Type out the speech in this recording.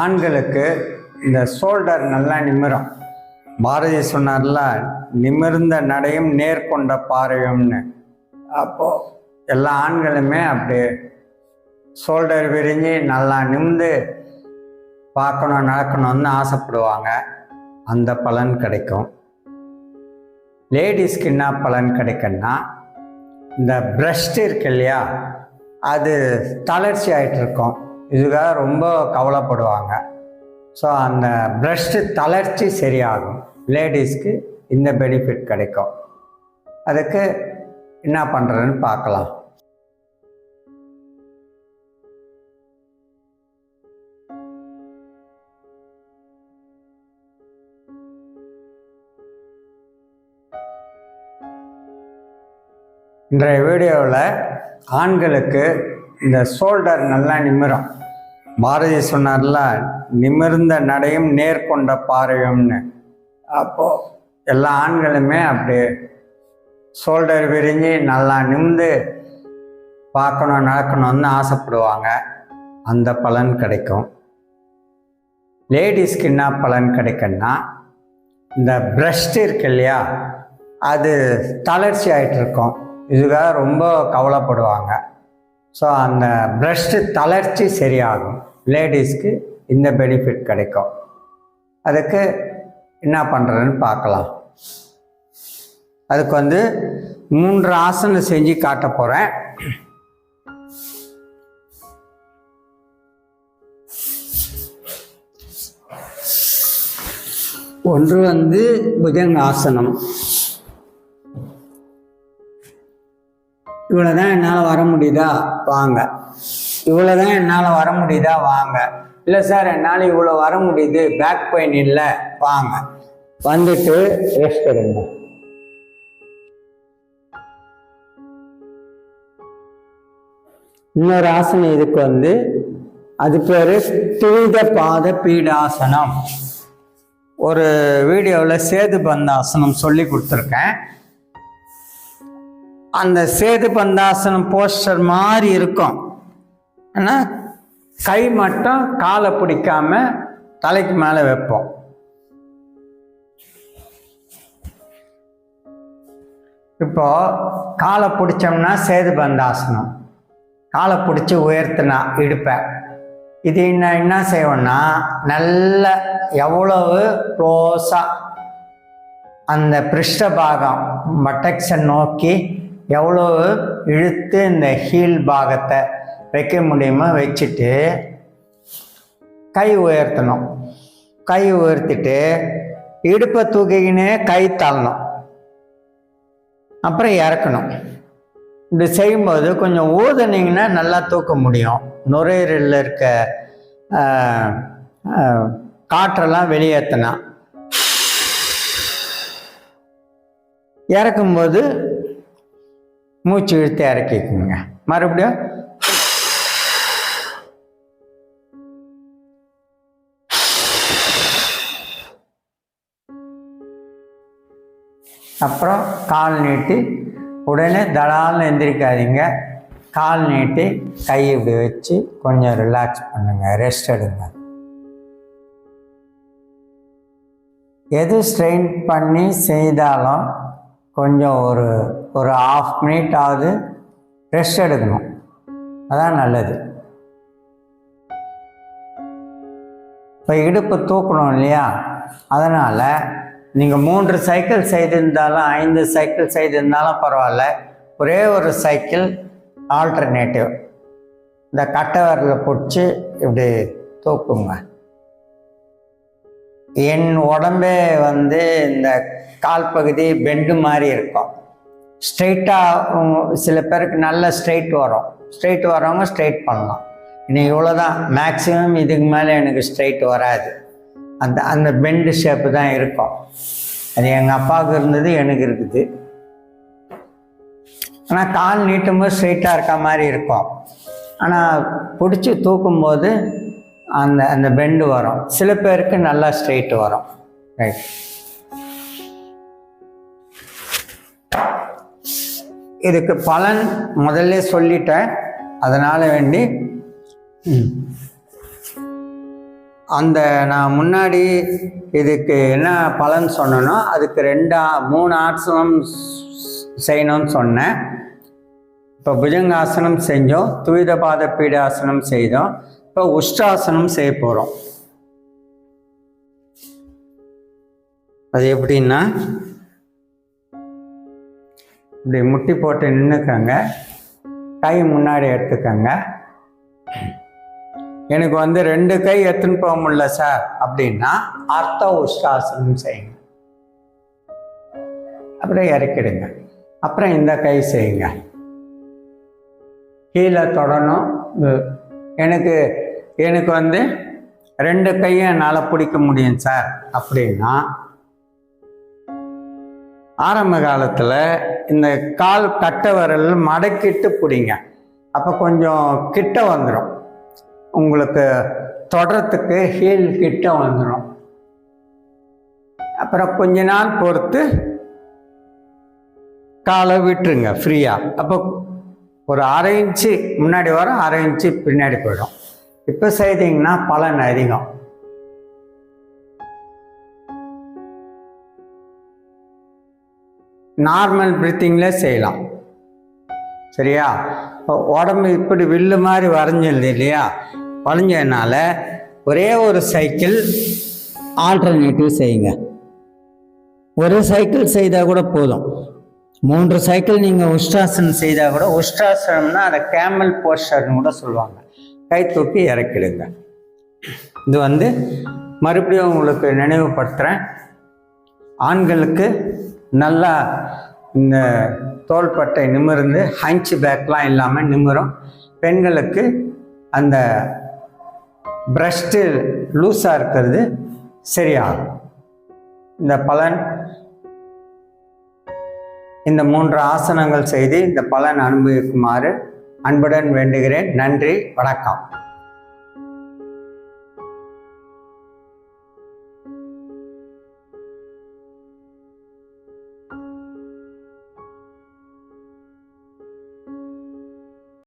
ஆண்களுக்கு இந்த ஷோல்டர் நல்லா நிமிரும். பாரதி சொன்னார்ல நிமிர்ந்த நடையும் நேர்கொண்ட பார்வையும்னு அப்போது எல்லா ஆண்களுமே அப்படி ஷோல்டர் விரிஞ்சு நல்லா நிமிந்து பார்க்கணும் நடக்கணும்னு ஆசைப்படுவாங்க. அந்த பலன் கிடைக்கும். லேடிஸ்க்கு என்ன பலன் கிடைக்குன்னா இந்த பிரஸ்ட் இருக்கு இல்லையா அது தளர்ச்சி ஆகிட்டு இருக்கும். இதுக்காக ரொம்ப கவலைப்படுவாங்க. ஸோ அந்த பிரஸ்ட் தளர்ச்சி சரியாகும். லேடிஸ்க்கு இந்த பெனிஃபிட் கிடைக்கும். அதுக்கு என்ன பண்ணுறதுன்னு பார்க்கலாம். இன்றைய வீடியோவில் ஆண்களுக்கு இந்த ஷோல்டர் நல்லா நிமிரும். பாரதி சொன்னார்ல நிமிர்ந்த நடையும் நேர்கொண்ட பார்வையும்னு அப்போது எல்லா ஆண்களுமே அப்படி ஷோல்டர் விரிஞ்சு நல்லா நிமிந்து பார்க்கணும் நடக்கணும்னு ஆசைப்படுவாங்க. அந்த பலன் கிடைக்கும். லேடிஸ்க்கு என்ன பலன் கிடைக்குன்னா இந்த பிரஸ்ட் இருக்கு இல்லையா அது தளர்ச்சி ஆகிட்டு இருக்கும். இதுக்காக ரொம்ப கவலைப்படுவாங்க. ஸோ அந்த ப்ரெஷ்டு தளர்ச்சி சரியாகும். லேடிஸ்க்கு இந்த பெனிஃபிட் கிடைக்கும். அதுக்கு என்ன பண்ணுறதுன்னு பார்க்கலாம். அதுக்கு வந்து மூன்று ஆசனம் செஞ்சு காட்ட போகிறேன் ஒன்று வந்து புஜங்க இவ்வளோ தான் என்னால் வர முடியுதா? வாங்க. இவ்வளோதான் என்னால் வர முடியுதா? வாங்க. இல்லை சார் என்னால் இவ்வளோ வர முடியுது? பேக் பெயின் இல்லை. வாங்க. வந்துட்டு ரெஸ்ட் எடுங்க. இன்னொரு ஆசனம் இதுக்கு வந்து அது பேர் துரித பாத பீடாசனம். ஒரு வீடியோவில் சேது பந்தாசனம் சொல்லி கொடுத்துருக்கேன். அந்த சேது பந்தாசனம் போஸ்டர் மாதிரி இருக்கும். ஆனால் கை மட்டும் காலை பிடிக்காம தலைக்கு மேலே வைப்போம். இப்போ காலை பிடிச்சோம்னா சேது பந்தாசனம் காலை பிடிச்சி உயர்த்தினா இடுப்பேன் இது என்ன என்ன செய்வோம்னா நல்ல எவ்வளவு க்ளோஸாக அந்த பிருஷ்டபாகம் பட்டக்ஸை நோக்கி எவ்வளோ இழுத்து இந்த ஹீல் பாகத்தை வைக்க முடியுமோ வச்சுட்டு கை உயர்த்தணும். கை உயர்த்திட்டு இடுப்பை தூக்கிக்கினே கை தள்ளணும். அப்புறம் இறக்கணும். இப்படி செய்யும்போது கொஞ்சம் ஊதுனீங்கன்னா நல்லா தூக்க முடியும். நுரையீரலில் இருக்க காற்றெல்லாம் வெளியேற்றினா இறக்கும்போது மூச்சு இழுத்து இறக்கிக்குங்க மறுபடியும்? அப்புறம் கால் நீட்டி உடனே தடால்னு எந்திரிக்காதீங்க. கால் நீட்டி கை இப்படி வச்சு கொஞ்சம் ரிலாக்ஸ் பண்ணுங்க ரெஸ்ட் எடுங்க. எது ஸ்ட்ரெயின் பண்ணி செய்தாலும் கொஞ்சம் ஒரு ஒரு ஆஃப் மினிட் ஆகுது ரெஸ்ட் எடுக்கணும். அதான் நல்லது. இப்போ இடுப்பு தூக்கணும் இல்லையா? அதனால் நீங்கள் மூன்று சைக்கிள் செய்திருந்தாலும் ஐந்து சைக்கிள் செய்திருந்தாலும் பரவாயில்ல. ஒரே ஒரு சைக்கிள் ஆல்டர்னேட்டிவ் இந்த கட்டை வரல பிடிச்சி இப்படி தூக்குங்க. என் உடம்பே வந்து இந்த கால் பகுதி பெண்டு மாதிரி இருக்கும். ஸ்ட்ரெயிட்டாக சில பேருக்கு நல்ல ஸ்ட்ரெயிட் வரும். ஸ்ட்ரெயிட் வரவங்க ஸ்ட்ரெயிட் பண்ணலாம். இன்னைக்கு இவ்வளோதான் மேக்ஸிமம் இதுக்கு மேலே எனக்கு ஸ்ட்ரெயிட் வராது. அந்த அந்த பெண்டு ஷேப்பு தான் இருக்கும். அது எங்கள் அப்பாவுக்கு இருந்தது எனக்கு இருக்குது. ஆனால் கால் நீட்டும்போது ஸ்ட்ரெயிட்டாக இருக்க மாதிரி இருக்கும். ஆனால் பிடிச்சி தூக்கும்போது அந்த அந்த பெண்டு வரும். சில பேருக்கு நல்லா ஸ்ட்ரெயிட் வரும். ரைட் இதுக்கு பலன் முதல்ல சொல்லிட்டேன். அதனால் வேண்டி அந்த நான் முன்னாடி இதுக்கு என்ன பலன் சொன்னனோ அதுக்கு ரெண்டா மூணு ஆசனம் செய்யணும்னு சொன்னேன். இப்போ புஜங்காசனம் செஞ்சோம் துவித பாத பீடாசனம் செய்தோம். இப்போ உஷ்டாசனம் செய்ய போகிறோம் அது எப்படின்னா இப்படி முட்டி போட்டு நின்றுக்கங்க கை முன்னாடி எடுத்துக்கங்க. எனக்கு வந்து ரெண்டு கை எடுத்துன்னு போக முடியல சார். அப்படின்னா அர்த்த உஷ்டாசனம் செய்யுங்க. அப்புறம் இறக்கிடுங்க. அப்புறம் இந்த கை செய்யுங்க. கீழே தொடணும். எனக்கு எனக்கு வந்து ரெண்டு கையை என்னால் பிடிக்க முடியும் சார். அப்படின்னா ஆரம்ப காலத்தில் இந்த கால் கட்டை விரல் மடக்கிட்டு பிடிங்க. அப்போ கொஞ்சம் கிட்ட வந்துடும் உங்களுக்கு தொடரத்துக்கு ஹீல் கிட்ட வந்துடும் அப்புறம் கொஞ்ச நாள் பொறுத்து காலை விட்டுருங்க ஃப்ரீயாக அப்போ ஒரு அரை இன்ச்சு முன்னாடி வரும் அரை இன்ச்சு பின்னாடி போயிடும். இப்போ செய்தீங்கன்னா பலன் அதிகம். நார்மல் பிரீத்திங்கில் செய்யலாம். சரியா? இப்போ உடம்பு இப்படி வில்லு மாதிரி வரைஞ்சிருது இல்லையா? வளைஞ்சதுனால ஒரே ஒரு சைக்கிள் ஆல்டர்னேட்டிவ் செய்யுங்க. ஒரு சைக்கிள் செய்தால் கூட போதும். மூன்று சைக்கிள் நீங்கள் உஷ்டாசனம் செய்தால் கூட உஷ்டாசனம்னா அதை கேமல் போஸ்டர்னு கூட சொல்லுவாங்க. கை தூக்கி இறக்கிடுங்க. இது வந்து மறுபடியும் உங்களுக்கு நினைவுபடுத்துகிறேன் ஆண்களுக்கு நல்லா இந்த தோள்பட்டை நிமிர்ந்து ஹஞ்ச் பேக்லாம் இல்லாமல் நிமிரும். பெண்களுக்கு அந்த பிரஸ்ட்டு லூஸாக இருக்கிறது சரியாகும். இந்த பலன் இந்த மூன்று ஆசனங்கள் செய்து இந்த பலன் அனுபவிக்குமாறு அன்புடன் வேண்டுகிறேன். நன்றி வணக்கம்.